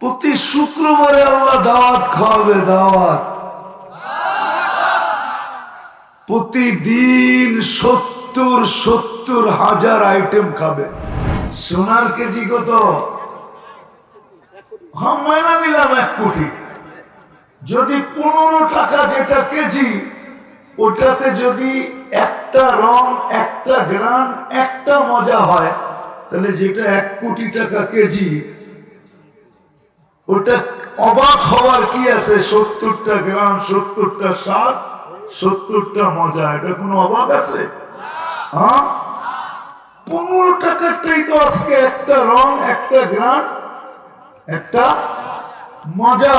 প্রতি শুক্রবারে আল্লাহ দাওয়াত খাওয়াবে, দাওয়াত। প্রতিদিন সত্তর সত্তর হাজার আইটেম খাবে। সোনার কেজি কত? হামায়না নিলাম এক কোটি। যদি পনেরো টাকা যেটা কেজি, ওটাতে যদি একটা রং, একটা গ্রাম একটা মজা হয়, তাহলে যেটা এক কোটি টাকা কেজি ওটা অবাক হওয়ার কি আছে? সত্তরটা গ্রাম, সত্তরটা স্বাদ, সত্তরটা মজা। এটা কোনো অবাক আছে? হ্যাঁ? পনেরো টাকারটাই তো আজকে একটা রং, একটা গ্রাম, একটা মজা।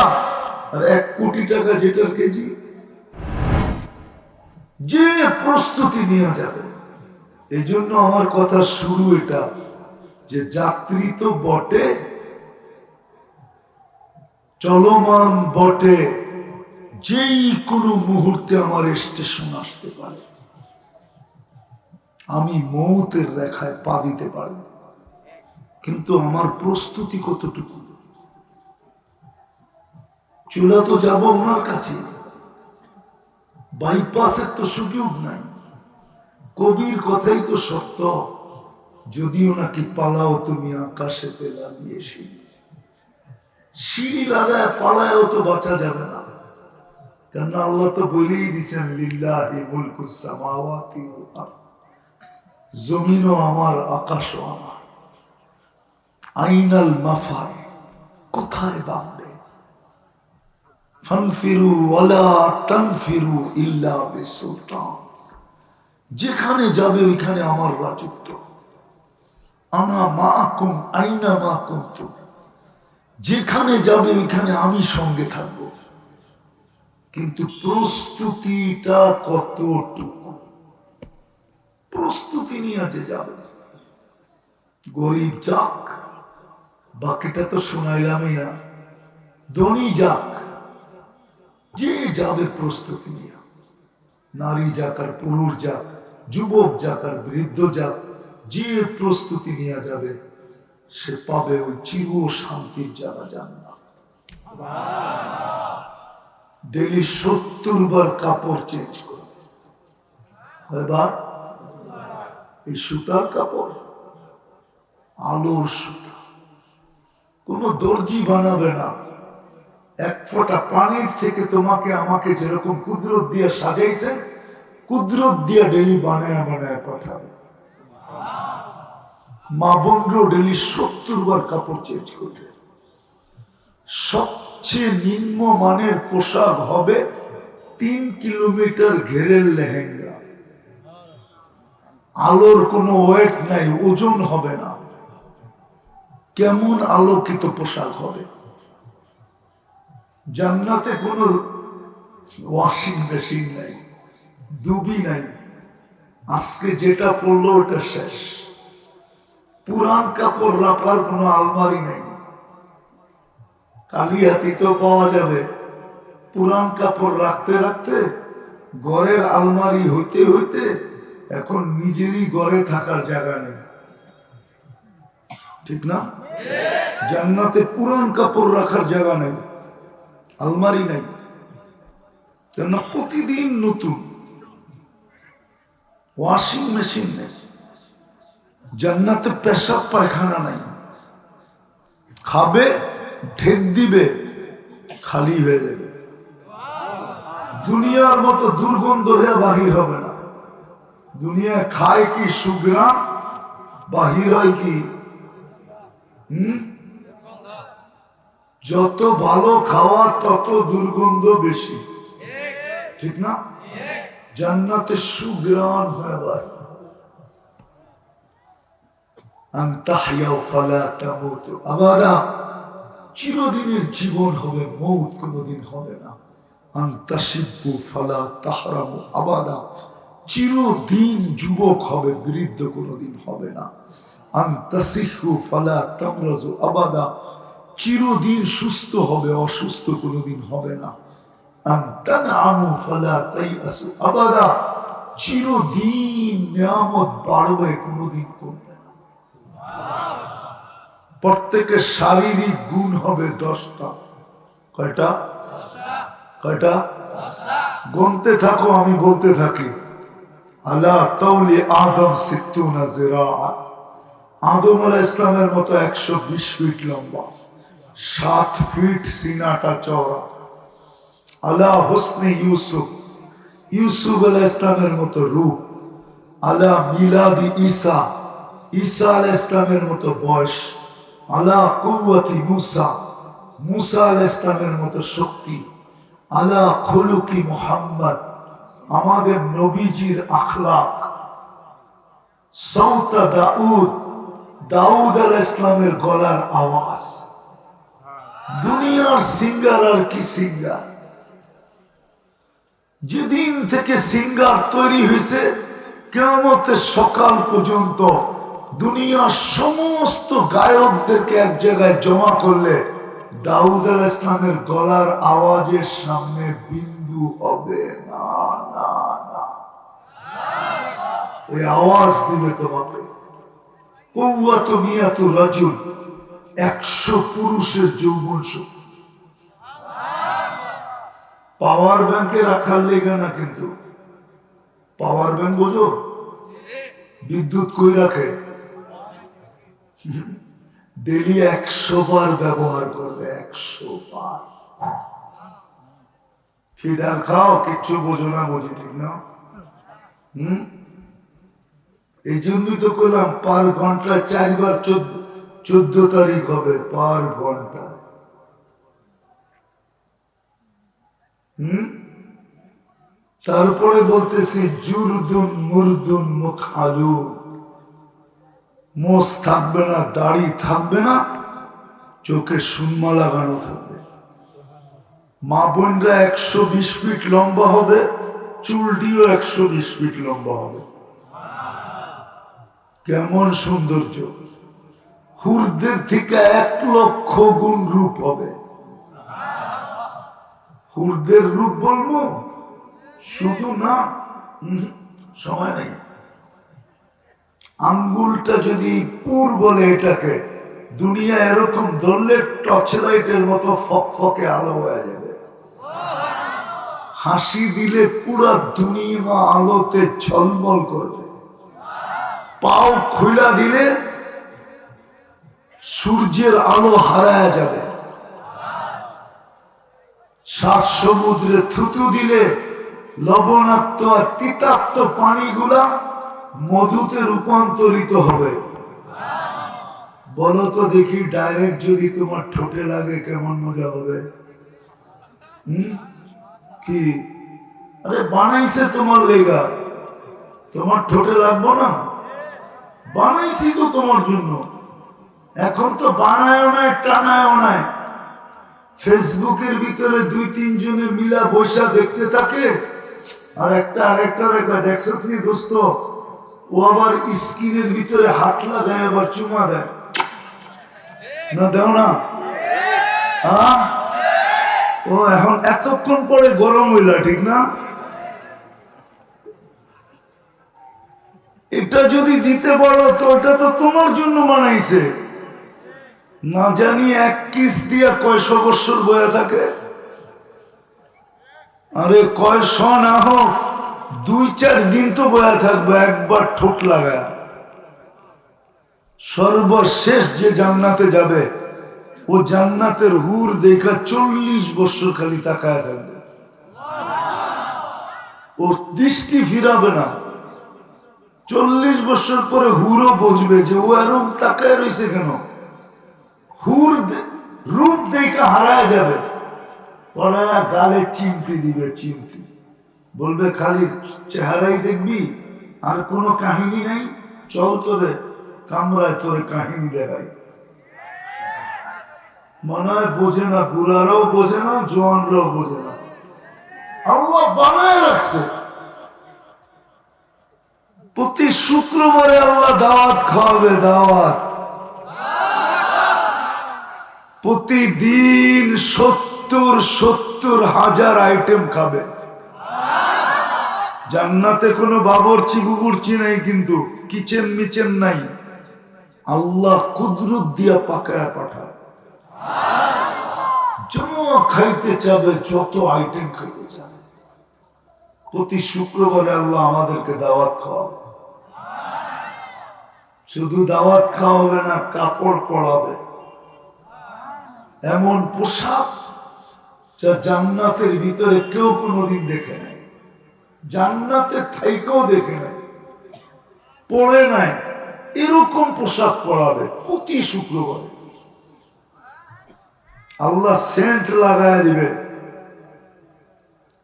আর এক কোটি টাকা যেটার কেজি, যে প্রস্তুতি নেওয়া যাবে। এই জন্য আমার কথা শুরু এটা, যে যাত্রী তো বটে চলমান বটে। যেই কোনো মুহূর্তে আমার স্টেশন আসতে পারে। আমি মৌতের রেখায় পা দিতে পারি। কিন্তু আমার প্রস্তুতি কতটুকু? চুলা তো যাব ওনার কাছে। বাইপাসের তো সুযোগ নাই। কবির কথাই তো সত্য। যদিও নাকি পালাও তুমি আকাশেতে লাগিয়ে সিঁড়ি সিঁড়ি লাগায় পালায়ও তো বাঁচা যাবে না। কেননা আল্লাহ তো বলেই দিছেন, লিল্লাহি। জমিনও আমার, আকাশও আমার। আইনাল মাফার, কোথায় বাঁধবে? ফানফিরু ওয়ালা তানফিরু ইল্লা বিসুলতান। যেখানে যাবে ওইখানে আমার রাজত্ব। আনা মাকুম, আইনা মা কুনতুম যেখানে যাবে, ওইখানে আমি সঙ্গে থাকব। কিন্তু প্রস্তুতিটা কতটুকু? প্রস্তুতি নিয়ে যাবে। গরিব যাক, বাকিটা তো শোনাইলামই না। ধনী যাক, যে যাবে প্রস্তুতি নিয়ে। নারী যাক আর পুরুষ যাক, যুবক যাক আর বৃদ্ধ যাক, যে প্রস্তুতি নিয়ে যাবে সে পাবে ওই চির শান্তির যারা যান না ডেলি সত্তর বার কাপড় চেঞ্জ করবে। এই সুতার কাপড়, আলোর সুতা। কোন দর্জি বানাবে না। এক ফোঁটা পানির থেকে তোমাকে আমাকে যেরকম কুদরত দিয়ে সাজাইছেন কুদরত দিয়ে ডেলি বানায় বানায় পাঠাবে। মা বোনরাও ডেলি সত্তর বার কাপড় চেঞ্জ করবে। সবচেয়ে নিম্ন মানের পোশাক হবে তিন কিলোমিটার ঘেরের লেহেঙ্গা। আলোর কোনো ওয়েট নাই, ওজন হবে না। কেমন আলোকিত পোশাক হবে? জান্নাতে কোনো ওয়াশিং মেশিন নাই, ডুবি নাই। আজকে যেটা পড়ল ওটা শেষ। পুরান কাপড় রাখার কোনো আলমারি নেই। কালিয়াতিতেও পাওয়া যাবে। পুরান কাপড় রাখতে রাখতে ঘরের আলমারি হইতে হইতে এখন নিজেরই ঘরে থাকার জায়গা নেই। ঠিক না? জান্নাতে পুরান কাপড় রাখার জায়গা নেই। আলমারি নাই। প্রতিদিন নতুন। ওয়াশিং মেশিন নেই। জান্নাতে পেশাব, পায়খানা নাই। খাবে, ঢেক দিবে, খালি হয়ে যাবে। দুনিয়ার মতো দুর্গন্ধ হয়ে বাহির হবে না। দুনিয়া খায় কি সুগ্রাম, বাহির হয় কি? যত ভালো খাওয়া, তত দুর্গন্ধ বেশি। ঠিক না? জান্নাতে সুগ্রাম হয়ে বাহির। আবাদা চিরদিনের জীবন হবে, মৌত কোনোদিন হবে না। চিরদিন যুবক হবে না। আবাদা। চিরদিন সুস্থ হবে, অসুস্থ কোনোদিন হবে না। আবাদা। চিরদিন নিয়ামত বাড়বে কোনোদিন প্রত্যেকের শারীরিক গুণ হবে দশটা। কয়টা? কয়টা? গুনতে থাকো, আমি বলতে থাকি। আল্লাহ তৌলি আদম সিত্তুনা জিরা আদম আলাহ ইসলামের মতো একশো বিশ ফিট লম্বা, সাত ফিট সিনাটা চওড়া। আল্লাহ হোসনে ইউসুফ ইউসুফ আলাহ ইসলামের মতো রূপ। আল্লাহ মিলাদি ঈসা ঈসা আলাহ ইসলামের মতো বয়স আল্লাহ কুয়াতি মুসা মুসা আলাহ ইসলামের মতো শক্তি আল্লাহ খলুকি আমাদের নবীজির আখলাক। সৌতা দাউদ দাউদ আল ইসলামের গলার আওয়াজ। দুনিয়ার সিঙ্গার আর কি সিঙ্গার? যেদিন থেকে সিঙ্গার তৈরি হয়েছে কেমতের সকাল পর্যন্ত দুনিয়ার সমস্ত গায়কদেরকে এক জায়গায় জমা করলে দাউদ আল গলার আওয়াজের সামনে বিন্দু হবে না না না। ওই আওয়াজ দিবে তোমাকে। একশো পুরুষের যৌবন পাওয়ার ব্যাংকে রাখার লেগে না কিন্তু। পাওয়ার ব্যাংক বোঝো? বিদ্যুৎ কই রাখে? ডেলি একশো বার ব্যবহার করবে, একশো বার। ফিডার খাও, কিচ্ছু বোঝো না, বুঝি ঠিক না? হম? এই জন্যই তো করলাম পার ঘন্টায় চারবার চোদ্দ তারিখ হবে, পার ঘন্টায় হম? তারপরে বলতেছি, জুরদুন মুরদুন মুখালু মোষ থাকবে না, দাড়ি থাকবে না, চোখে সুনমা লাগানো থাকবে। মা বোনরা একশো বিশ ফিট লম্বা হবে, চুলটিও একশো বিশ ফিট লম্বা হবে। কেমন সৌন্দর্য। হুরদের থেকে এক লক্ষ গুণ রূপ হবে। হুরদের রূপ বলব? শুধু না সময় নেই। আঙ্গুলটা যদি পুর বলে এটাকে, দুনিয়া এরকম ধরলে টর্চ লাইটের মতো ফক ফকে আলো হয়ে যাবে। হাসি দিলে পুরা দুনিয়া আলোতে ঝলমল করবে। পাও খুলা দিলে সূর্যের আলো হারায় যাবে। সাত সমুদ্রে থুতু দিলে লবণাক্ত আর তিতাক্ত পানিগুলা মধুতে রূপান্তরিত হবে। বলো তো দেখি ডাইরেক্ট যদি তোমার ঠোঁটে লাগে কেমন মজা হবে? কি? আরে বানাইছে তোমার লেগা তোমার ঠোঁটে লাগবো না? বানাইছি তো তোমার জন্য। এখন তো বানায়ও নাই, টানায়ও নাই। ফেসবুকের ভিতরে দুই তিন তিনজনে মিলা বৈশা দেখতে থাকে। আর একটা আরেকটা রেখা দেখছ তুমি দোস্ত? ও আবার স্ক্রিনের ভিতরে হাত লাগায় আবার চুমা দেয়। না, দেও না। ও, এখন এতক্ষণ পরে গরম হইলা, ঠিক না? এটা যদি দিতে পারো, তো ওটা তো তোমার জন্য মানাইছে না জানি এক কিস দিয়া কয়শো বৎসর বয়ে থাকে। আরে, কয়শ না হোক। দুই চার দিন তো বয়া থাকবে, একবার ঠোঁট লাগায় সর্বশেষ যে জান্নাতে যাবে, ও জান্নাতের হুর দেখা চল্লিশ বছর খালি তাকায় থাকবে। ও দৃষ্টি ফিরাবে না। চল্লিশ বছর পরে হুরও বুঝবে যে, ও এরকম তাকায় রয়েছে কেন? হুর রূপ দেখা হারায় যাবে। পরে গালে চিমটি দিবে, চিমটি। বলবে, খালি চেহারাই দেখবি, আর কোনো কাহিনী নাই, চল তোরে কামরায় তোরে কাহিনী দেখাই। মনে হয় বোঝে না, বুড়ারাও বোঝে না, জোয়ানরাও বোঝে না। আল্লাহ বানায় রাখছে। প্রতি শুক্রবারে আল্লাহ দাওয়াত খাওয়াবে, দাওয়াত। প্রতিদিন সত্তর সত্তর হাজার আইটেম খাবে। জান্নাতে কোনো বাবরচি কুকুরচি নাই কিন্তু, কিচেন মিচেন নাই। আল্লাহ কুদরত দিয়া পাকায় পাঠায়। যা খাইতে চাবে, যত আইটেম খাইতে চাবে। প্রতি শুক্রবারে আল্লাহ আমাদেরকে দাওয়াত খাওয়াবে। শুধু দাওয়াত খাওয়াবে না, কাপড় পরাবে। এমন পোশাক যা জান্নাতের ভিতরে কেউ কোনোদিন দেখে নাই। জান্নাতের থাইকেও দেখে নাই, পড়ে নাই, এরকম পোশাক পরাবে প্রতি শুক্রবার। আল্লাহ সেন্ট লাগায় দিবে।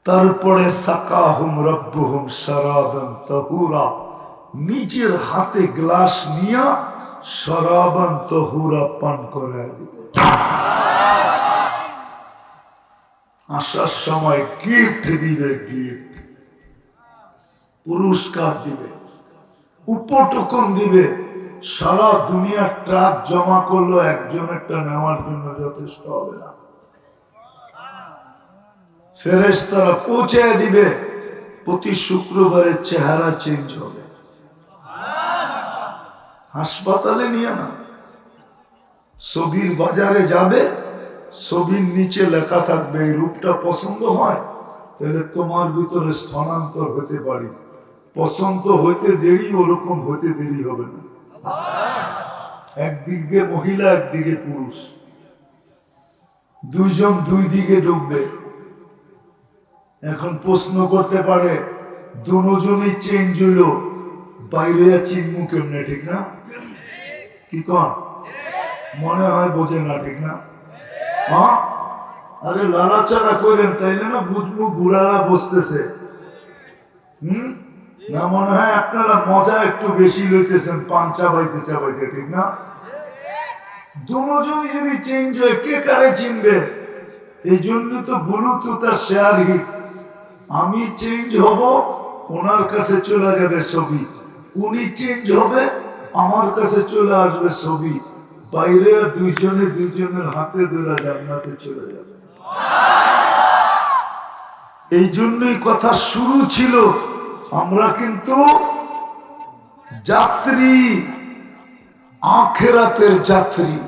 তারপরে সাকাহুম রব্বুহুম শরাবান তাহুরা, নিজের হাতে গ্লাস নিয়া শরাবান তাহুরা পান করে আসার সময় গিফট দিবে, গিফট। পুরস্কার দিবে, উপটকন দিবে। সারা দুনিয়ার ট্রাক জমা করল একজনেরটা নেওয়ার জন্য যথেষ্ট হবে না। ফেরেস তারা পৌঁছে দিবে, প্রতি শুক্রবারের চেহারা চেঞ্জ হবে। হাসপাতালে নিয়ে না। ছবির বাজারে যাবে, ছবির নিচে লেখা থাকবে, এই রূপটা পছন্দ হয়, তাহলে তোমার ভিতরে স্থানান্তর হতে পারি। পছন্দ হইতে দেরি, ওরকম হইতে দেরি হবে না। একদিকে মহিলা, একদিকে পুরুষ। দুইজন দুই দিকে ঢুকবে এখন প্রশ্ন করতে পারে, দুজনই চেঞ্জ হইল, বাইরে চিনমু কেমনে ঠিক না? কি কন? মনে হয় বোঝে না ঠিক না? হ্যাঁ? আরে লালাচারা করেন তাইলে না বুঝব, বুড়ারা বসতেছে। হুম? না মনে হয় আপনারা মজা একটু বেশি লইতেছেন পান চাবাইতে চাবাইতে ঠিক না? দুজনই যদি চেঞ্জ হয়, কে কারে চিনবে? এই জন্য তো ব্লুটুথ আর শেয়ার হিট আমি চেঞ্জ হব, ওনার কাছে চলে যাবে ছবি। উনি চেঞ্জ হবে, আমার কাছে চলে আসবে ছবি। বাইরে দুইজনে দুইজনের হাতে ধরে জান্নাতে চলে যাবে। এই জন্যই কথা শুরু ছিল। আমরা কিন্তু যাত্রী, আখেরাতের যাত্রী।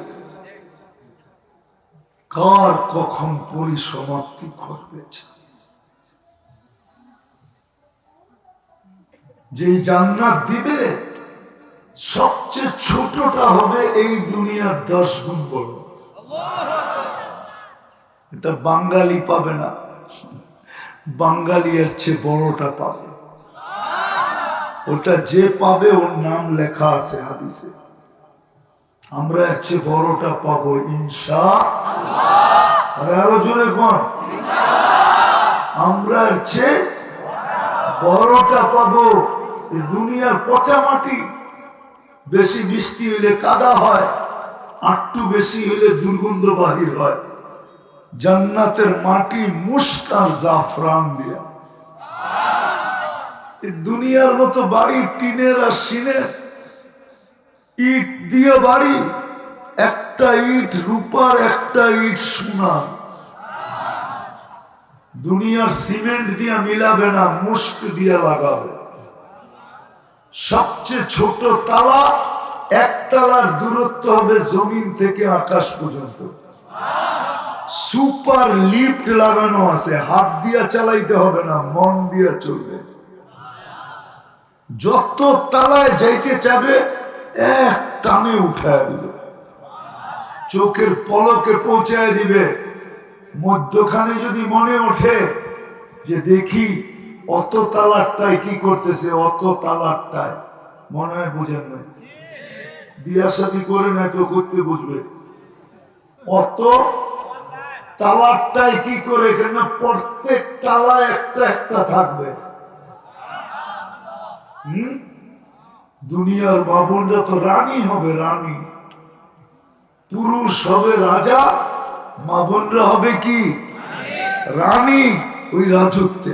কার কখন পরিসমাপ্তি ঘটবে? যে জান্নাত দিবে, সবচেয়ে ছোটটা হবে এই দুনিয়ার দশ গুণ বড়। এটা বাঙালি পাবে না। বাঙালি এর চেয়ে বড়টা পাবে। ওটা যে পাবে ওর নাম লেখা আছে হাদিসে। আমরা এর চেয়ে বড়টা পাবো ইনশা আরে জোরে কোন আমরা এর চেয়ে বড়টা পাবো দুনিয়ার পচা মাটি। বেশি বৃষ্টি হইলে কাদা হয়, আটটু বেশি হইলে দুর্গন্ধ বাহির হয়। জান্নাতের মাটি মুস্কার জাফরান দিয়া। দুনিয়ার মতো বাড়ি টিনের আর সিনের ইট দিয়ে বাড়ি, একটা ইট রূপার, একটা ইট সোনার। দুনিয়ার সিমেন্ট দিয়া মিলাবে না, মুস্ক দিয়া লাগাবে। সবচেয়ে ছোট তালা, এক তালার দূরত্ব হবে জমিন থেকে আকাশ পর্যন্ত। সুপার লিফট লাগানো আছে, হাত দিয়া চালাইতে হবে না, মন দিয়া চলবে। যত তালায় যাইতে চাবে, এক টানে উঠায় দিবে। চোখের পলকে পৌঁছায় দিবে। মধ্যখানে যদি মনে ওঠে যে দেখি অত তালারটায় কি করতেছে, অত তালারটায় মনে হয় বুঝেন নাই। বিয়া সাথী করে না তো করতে বুঝবে। অত তালারটায় কি করে, কেন প্রত্যেক তালা একটা একটা থাকবে। দুনিয়ার বাবনরা তো রানী হবে রানী। পুরুষ হবে রাজা, মা বোনরা হবে কি? রানী ওই রাজত্বে।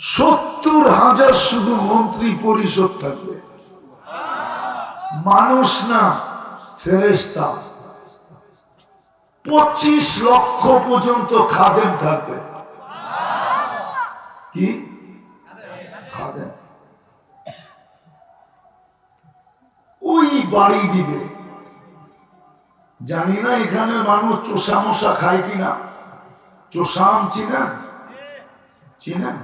সত্তর হাজার শুধু মন্ত্রী পরিষদ থাকবে। মানুষ না ফেরেস্তা পঁচিশ লক্ষ পর্যন্ত খাদেম থাকবে। কি খাদেম ওই বাড়ি দিবে। জানি না এখানে মানুষ চোষা মশা খায় কিনা। চোষাম চিনেন? চিনেন?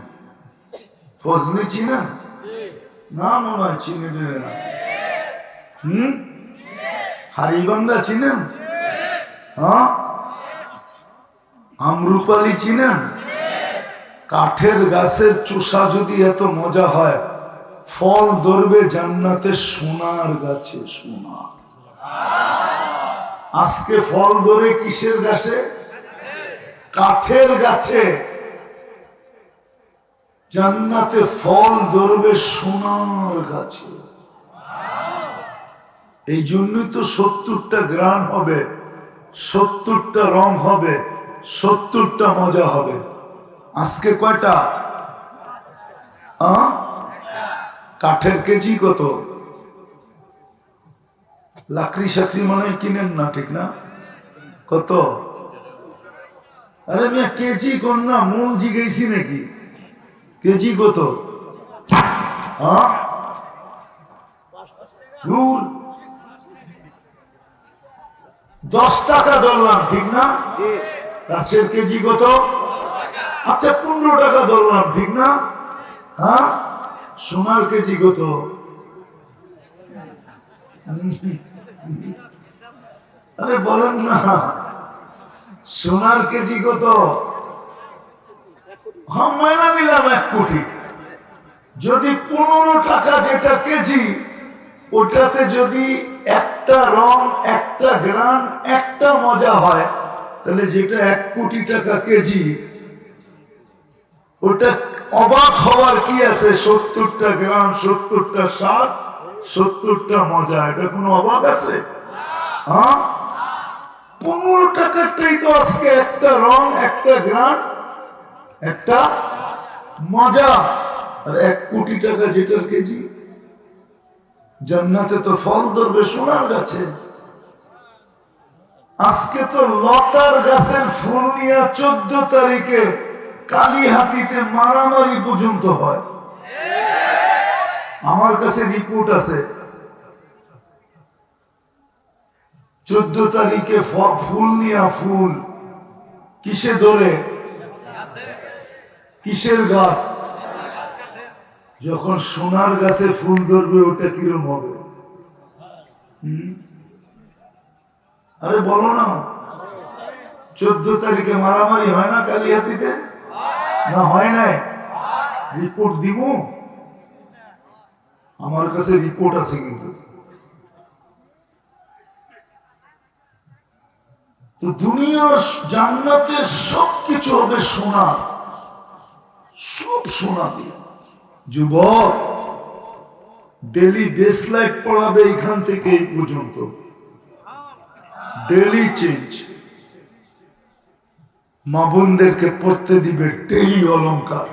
ফজলি চিনেন? না মনে হয় চিনে না। হুম? হারিবাঙ্গা চিনেন? হ্যাঁ? আমরুপালি চিনেন? কাঠের গাছের চোষা যদি এত মজা হয় ফল ধরবে জান্নাতে সোনার গাছে সোনা। আজকে ফল ধরে কিসের গাছে? কাঠের গাছে। জান্নাতে ফল ধরবে সোনার গাছে। এই জন্যই তো সত্তরটা গ্রাম হবে, সত্তরটা রং হবে, সত্তরটা মজা হবে। আজকে কয়টা? আ? কাঠের কেজি কত? লাকড়ি সাকড়ি মনে কিনেন না, ঠিক না? কত? আরে মিয়া, কেজি কোন না, মূল জিগেছি নাকি? কেজি কত? হ্যাঁ? দশ টাকা ধরলাম ঠিক না? গাছের কেজি কত? আচ্ছা পনেরো টাকা ধরলাম ঠিক না? হ্যাঁ? সোনার কেজি কত? আরে বলেন না। সোনার কেজি কত? হ্যাঁ ময়না নিলাম এক কোটি। যদি পনেরো টাকা যেটা কেজি, ওটাতে যদি একটা রং, একটা গ্রাম একটা মজা হয়, তাহলে যেটা এক কোটি টাকা কেজি, ওটা অবাক হওয়ার কি আছে? সত্তরটা গ্রাম, সত্তরটা স্বাদ, সত্তরটা মজা। এটা কোনো অবাক আছে? হ্যাঁ? পনেরো টাকারটাই তো আজকে একটা রং, একটা গ্রাম একটা মজা। আর এক কোটি টাকা যেটার কেজি? জান্নাতে তো ফল ধরবে সোনার গাছে। আজকে তো লতার গাছের ফুল নিয়ে চোদ্দ তারিখে কালী হাতিতে মারামারি পর্যন্ত হয়। আমার কাছে রিপোর্ট আছে। চোদ্দ তারিখে ফুল নিয়ে ফুল। কিসে ধরে? কিসের গাছ? যখন সোনার গাছে ফুল ধরবে, ওটা কিরম হবে? আরে বলো না। চোদ্দ তারিখে মারামারি হয় না কালিহাতিতে না, হয় নাই। রিপোর্ট দিব? আমার কাছে রিপোর্ট আছে কিন্তু। তো দুনিয়ার জান্নাতে সব হবে সোনা। সব সোনা দিয়ে। যুবক ডেলি বেস লাইফ পড়াবে এখান থেকে এই পর্যন্ত। ডেলি চেঞ্জ মা বোনদেরকে পড়তে দিবে ডেলি অলংকার।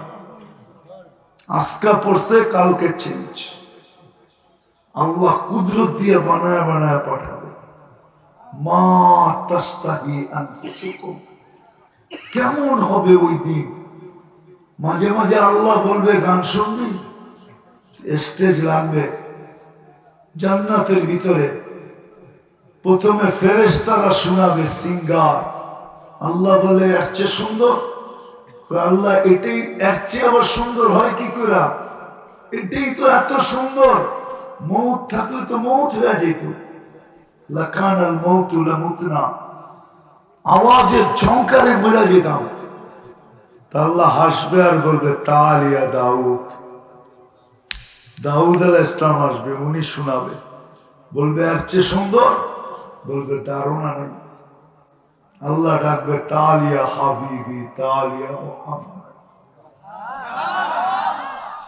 আজকা পড়ছে, কালকে চেঞ্জ আল্লাহ কুদরত দিয়ে বানায় বানায় পাঠাবে। কেমন হবে ওই দিন? মাঝে মাঝে আল্লাহ বলবে, গান শুনবি? স্টেজ লাগবে। জান্নাতের ভিতরে প্রথমে ফেরেশতারা শোনাবে সিঙ্গার আল্লাহ বলে, এর চেয়ে সুন্দর? আল্লাহ, এটাই এর চেয়ে আবার সুন্দর হয় কি করে এটাই তো এত সুন্দর। মৌত থাকলে তো মৌত হয়ে যেত লাখান আল মৌত না আওয়াজের ঝঙ্কারে মরে যেতাম। আল্লাহ হাসবে আর বলবে, তালিয়া দাউদ। দাউদ আল ইসলাম আসবে, উনি শোনাবে। বলবে আর চেয়ে সুন্দর? বলবে ধারণা নেই আল্লাহ ডাকবে, তালিয়া হাবিবি, তালিয়া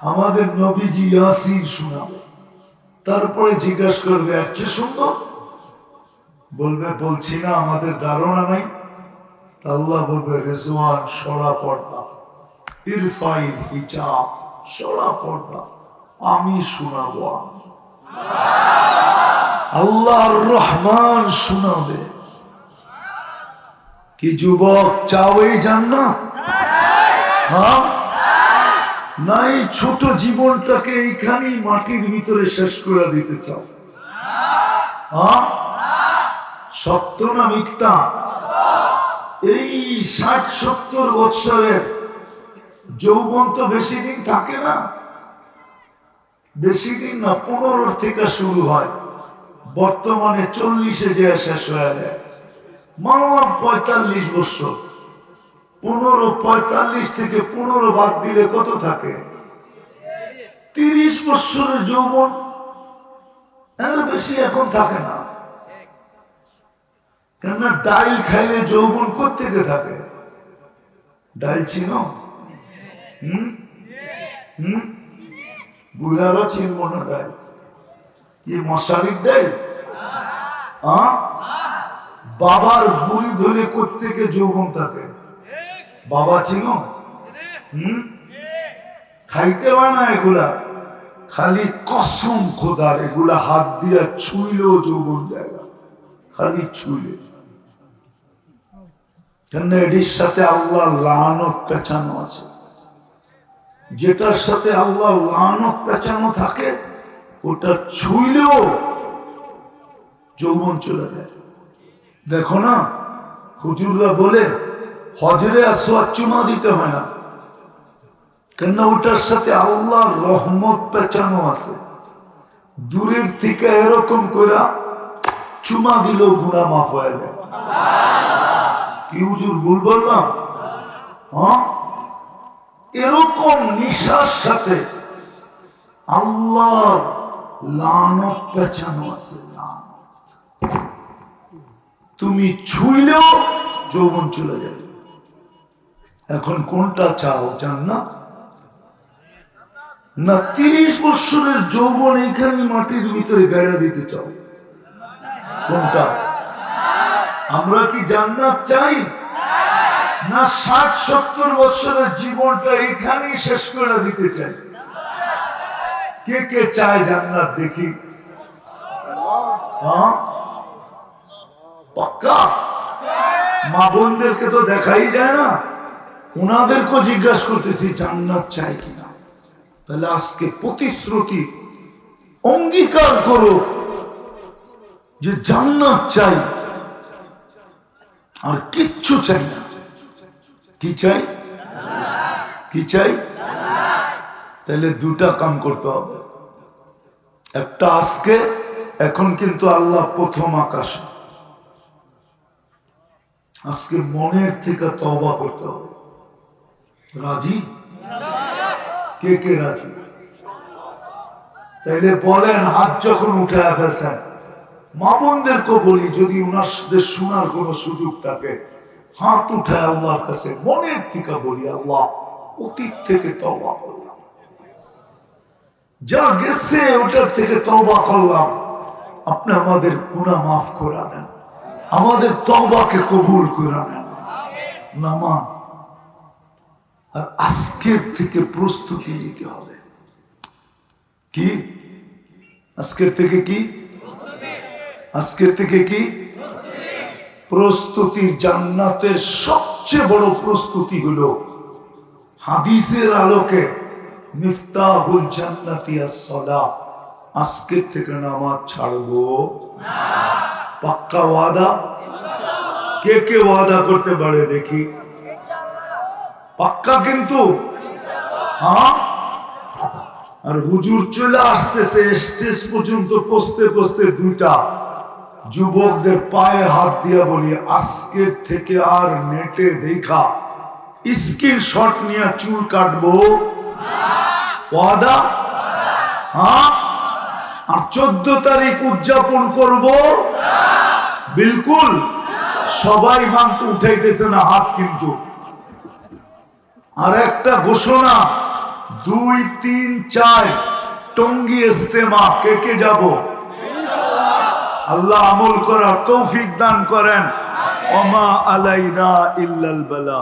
আমাদের নবীজি ইয়াসির শোনাবে। তারপরে জিজ্ঞাসা করবে আর চেয়ে সুন্দর বলবে, বলছি না, আমাদের ধারণা নাই। আল্লাহ বলবে, রেজওয়ান, সরা পর্দা। ইরফাইল, হিজাব, সরা পর্দা। আমি শোনাবো আমি। আল্লাহর রহমান শোনাবে। কি যুবক, চাও এই জান্নাত? হ্যাঁ? নাই ছোট জীবনটাকে এইখানেই মাটির ভিতরে শেষ করে দিতে চাও। হ্যাঁ? সত্য না মিথ্যা? এই ষাট সত্তর বৎসরের যৌবন তো বেশি দিন থাকে না। বেশি দিন না পনেরো থেকে শুরু হয়। বর্তমানে চল্লিশে যে শেষ হয়ে যায়। মামা পঁয়তাল্লিশ বছর পনেরো পঁয়তাল্লিশ থেকে পনেরো বাদ দিলে কত থাকে? তিরিশ বছরের যৌবন, এর বেশি এখন থাকে না। কেননা ডাইল খাইলে যৌবন থেকে থাকে? ডাইল চিনো? বুড়ারও চিনব না ডাইল। কি মশারির ডাইল? আহ? বাবার বুড়ি ধরে থেকে যৌবন থাকে বাবা চিনো খাইতে হয় না এগুলা। খালি কসম খোদার, এগুলা হাত দিয়া ছুইলেও যৌবন জায়গা খালি ছুইলে। কেন এটির সাথে আল্লাহ লানত পেঁচানো আছে? যেটার সাথে আল্লাহ লানত পেঁচানো থাকে, ওটা ছুইলেও যৌবন চলে যায়। দেখো না, হুজুররা বলে, হজরে আসোয়ার চুমা দিতে হয় না। কেন ওটার সাথে আল্লাহর রহমত পেঁচানো আছে। দূরের থেকে এরকম করে চুমা দিল গুণা মাফ হয়ে যায়। কি হুজুর, ভুল বললাম? হ্যাঁ? এরকম নিশার সাথে আল্লাহ লানত পেঁচানো আছে, লানত। তুমি ছুইলেও যৌবন চলে যাবে। এখন কোনটা চাও জান্নাত? না, তিরিশ বছরের যৌবন এখানে মাটির ভিতরে গাড়া দিতে চাও? কোনটা? আমরা কি জান্নাত চাই? না, ষাট, সত্তর বছরের জীবনটা এখানেই শেষ করে দিতে চাই? কে কে চায় জান্নাত দেখি? হ্যাঁ পাক্কা? মা বোনদেরকে তো দেখাই যায় না। ওনাদেরকেও জিজ্ঞাসা করতেছি, জান্নাত চাই কিনা? তাহলে আজকে প্রতিশ্রুতি অঙ্গীকার করো যে জান্নাত চাই। আর কিচ্ছু চাই না। কি চাই? কি চাই? তাহলে দুটা কাম করতে হবে। একটা আজকে, এখন কিন্তু আল্লাহ প্রথম আকাশে। আজকে মনের থেকে তবা করতে হবে। রাজি? কে কে রাজি? তাইলে বলেন, হাত যখন উঠে ফেলছেন মা বলি যদি ওনাদের শোনার কোনো সুযোগ থাকে, হাত উঠে আল্লাহর কাছে মনের থেকে বলি, আল্লাহ, অতীত থেকে তবা করলাম। যা গেছে ওটার থেকে তবা করলাম। আপনি আমাদের গুণা মাফ করে দেন। আমাদের তবাকে কবুল করে নেন। নামান। আর আজকের থেকে প্রস্তুতি নিতে হবে। কি? আজকের থেকে কি? আজকের থেকে কি? প্রস্তুতি জান্নাতের সবচেয়ে বড় প্রস্তুতি হলো হাদিসের আলোকে মিফতাহুল জান্নাতি as-সালাহ আজকের থেকে নামাজ ছাড়বো। পাক্কা ওয়াদা? কে কে ওয়াদা করতে পারে দেখি? পাক্কা কিন্তু? হ্যাঁ? আর হুজুর চলে আসতেছে স্টেজ পর্যন্ত পৌঁছতে পৌঁছতে দুটা যুবকদের পায়ে হাত দিয়া বলি, আজকের থেকে আর নেটে দেখা। স্ক্রিন শট নিয়ে চুল কাটবো। ওয়াদা? হ্যাঁ? আর চোদ্দ তারিখ উদযাপন করব। বিলকুল সবাই মান্ত উঠাইতেছে না, হাত কিন্তু। আর একটা ঘোষণা, দুই, তিন, চার, টঙ্গি ইস্তেমা কে কে যাব? আল্লাহ আমল করার তৌফিক দান করেন। ওমা আলাইনা ইল্লাল বালা।